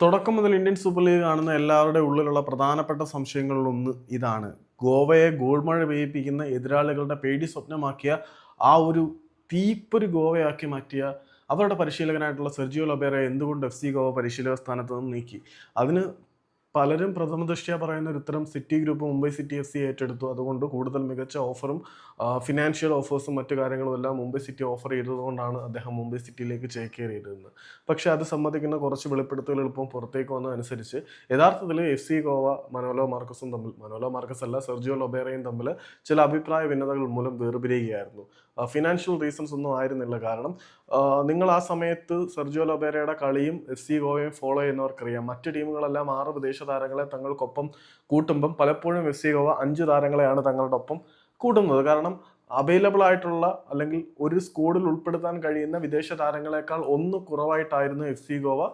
തുടക്കം മുതൽ Indian super league കാണുന്ന എല്ലാവരുടെ ഉള്ളിലുള്ള പ്രധാനപ്പെട്ട സംശയങ്ങളിലൊന്ന് ഇതാണ്. ഗോവയെ ഗോൾമഴ പെയ്യിപ്പിക്കുന്ന എതിരാളികളുടെ പേടി സ്വപ്നമാക്കിയ ആ ഒരു തീപ്പൊരു ഗോവയാക്കി മാറ്റിയ അവരുടെ പരിശീലകനായിട്ടുള്ള സെർജിയോ ലൊബേറെ എന്തുകൊണ്ട് എഫ് സി ഗോവ പരിശീലക സ്ഥാനത്ത് നിന്ന് നീക്കി? അതിന് പലരും പ്രഥമ ദൃഷ്ട്യാ പറയുന്ന ഒരു ഇത്തരം city group Mumbai city F C ഏറ്റെടുത്തു. അതുകൊണ്ട് കൂടുതൽ മികച്ച ഓഫറും ഫിനാൻഷ്യൽ ഓഫേഴ്സും മറ്റു കാര്യങ്ങളും എല്ലാം മുംബൈ സിറ്റി ഓഫർ ചെയ്തതുകൊണ്ടാണ് അദ്ദേഹം മുംബൈ സിറ്റിയിലേക്ക് ചേക്കേറിയതെന്ന് പക്ഷേ അത് സംബന്ധിക്കുന്ന കുറച്ച് വെളിപ്പെടുത്തലുകൾ എളുപ്പം പുറത്തേക്ക് വന്നതനുസരിച്ച് യഥാർത്ഥത്തിൽ എഫ് സി ഗോവ മനോലോ മാർക്കസും തമ്മിൽ മനോലോ മാർക്കസ് അല്ല സെർജിയോ ലൊബേറയും തമ്മിൽ ചില അഭിപ്രായ ഭിന്നതകൾ മൂലം വേർപിരിയുകയായിരുന്നു. ഫിനാൻഷ്യൽ റീസൺസ് ഒന്നും ആയിരുന്നില്ല കാരണം നിങ്ങൾ ആ സമയത്ത് സെർജിയോ ലൊബേരയുടെ കളിയും എഫ് സി ഗോവയും ഫോളോ ചെയ്യുന്നവർക്കറിയാം. മറ്റ് ടീമുകളെല്ലാം ആറ് വിദേശ താരങ്ങളെ തങ്ങൾക്കൊപ്പം കൂട്ടുമ്പം പലപ്പോഴും മെസ്സി ഗോവ അഞ്ച് താരങ്ങളെയാണ് തങ്ങളുടെ ഒപ്പം കൂട്ടുന്നത്. കാരണം അവൈലബിൾ ആയിട്ടുള്ള അല്ലെങ്കിൽ ഒരു സ്കോഡിൽ ഉൾപ്പെടുത്താൻ കഴിയുന്ന വിദേശ താരങ്ങളെക്കാൾ ഒന്ന് കുറവായിട്ടായിരുന്നു എഫ് സി ഗോവ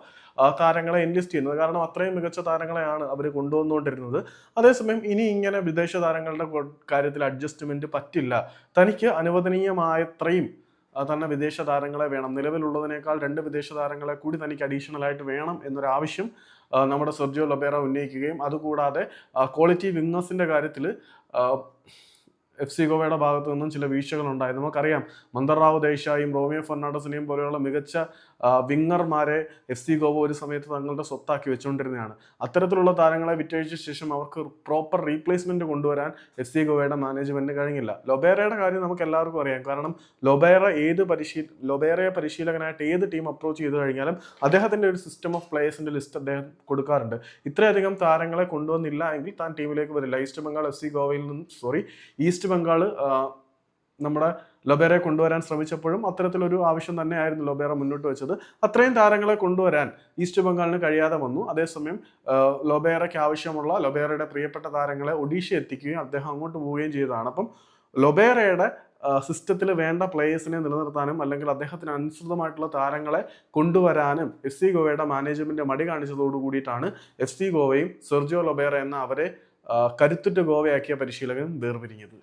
താരങ്ങളെ എൻലിസ്റ്റ് ചെയ്യുന്നത്. കാരണം അത്രയും മികച്ച താരങ്ങളെയാണ് അവർ കൊണ്ടുവന്നുകൊണ്ടിരുന്നത്. അതേസമയം ഇനി ഇങ്ങനെ വിദേശ താരങ്ങളുടെ കാര്യത്തിൽ അഡ്ജസ്റ്റ്മെന്റ് പറ്റില്ല. തനിക്ക് അനുവദനീയമായത്രയും തന്നെ വിദേശ താരങ്ങളെ വേണം. നിലവിലുള്ളതിനേക്കാൾ രണ്ട് വിദേശ താരങ്ങളെ കൂടി തനിക്ക് അഡീഷണൽ ആയിട്ട് വേണം എന്നൊരു ആവശ്യം നമ്മുടെ സെർജിയോ ലൊബേറ ഉന്നയിക്കുകയും അതുകൂടാതെ ക്വാളിറ്റി വിങ്ങേഴ്സിന്റെ കാര്യത്തിൽ എഫ് സി ഗോവയുടെ ഭാഗത്തു നിന്നും ചില വീഴ്ചകൾ ഉണ്ടായി നമുക്കറിയാം മന്ദർറാവു ദേശായും റോമിയോ ഫെർണാണ്ടസിനെയും പോലെയുള്ള മികച്ച വിങ്ങർമാരെ എഫ് സി ഗോവ ഒരു സമയത്ത് തങ്ങളുടെ സ്വത്താക്കി വെച്ചുകൊണ്ടിരുന്നതാണ്. അത്തരത്തിലുള്ള താരങ്ങളെ വിറ്റഴിച്ച ശേഷം അവർക്ക് പ്രോപ്പർ റീപ്ലേസ്മെന്റ് കൊണ്ടുവരാൻ എഫ് സി ഗോവയുടെ മാനേജ്മെന്റിന് കഴിഞ്ഞില്ല. ലൊബേറയുടെ കാര്യം നമുക്ക് എല്ലാവർക്കും അറിയാം. കാരണം ലൊബേറ ഏത് പരിശീ ലൊബേറയെ പരിശീലകനായിട്ട് ഏത് ടീം അപ്രോച്ച് ചെയ്ത് കഴിഞ്ഞാലും അദ്ദേഹത്തിന്റെ ഒരു സിസ്റ്റം ഓഫ് പ്ലേയേഴ്സിന്റെ ലിസ്റ്റ് അദ്ദേഹം കൊടുക്കാറുണ്ട്. ഇത്രയധികം താരങ്ങളെ കൊണ്ടുവന്നില്ല എങ്കിൽ താൻ ടീമിലേക്ക് വരില്ല. ഈസ്റ്റ് ബംഗാൾ എഫ് സി ഗോവയിൽ നിന്നും സോറി ഈസ്റ്റ് ബംഗാൾ നമ്മുടെ ലൊബേറെ കൊണ്ടുവരാൻ ശ്രമിച്ചപ്പോഴും അത്തരത്തിലൊരു ആവശ്യം തന്നെയായിരുന്നു ലൊബേറ മുന്നോട്ട് വെച്ചത്. അത്രയും താരങ്ങളെ കൊണ്ടുവരാൻ ഈസ്റ്റ് ബംഗാളിന് കഴിയാതെ വന്നു. അതേസമയം ലൊബേറയ്ക്ക് ആവശ്യമുള്ള ലൊബേറയുടെ പ്രിയപ്പെട്ട താരങ്ങളെ ഒഡീഷ എത്തിക്കുകയും അദ്ദേഹം അങ്ങോട്ട് പോവുകയും ചെയ്തതാണ്. അപ്പം ലൊബേറയുടെ സിസ്റ്റത്തിൽ വേണ്ട പ്ലേയേഴ്സിനെ നിലനിർത്താനും അല്ലെങ്കിൽ അദ്ദേഹത്തിന് അനുസൃതമായിട്ടുള്ള താരങ്ങളെ കൊണ്ടുവരാനും എഫ് സി ഗോവയുടെ മാനേജ്മെന്റ് മടി കാണിച്ചതോടു കൂടിയിട്ടാണ് എഫ് സി ഗോവയും സെർജിയോ ലൊബേറ എന്ന അവരെ കരുത്തുറ്റ ഗോവയാക്കിയ പരിശീലകൻ വേർപിരിഞ്ഞത്.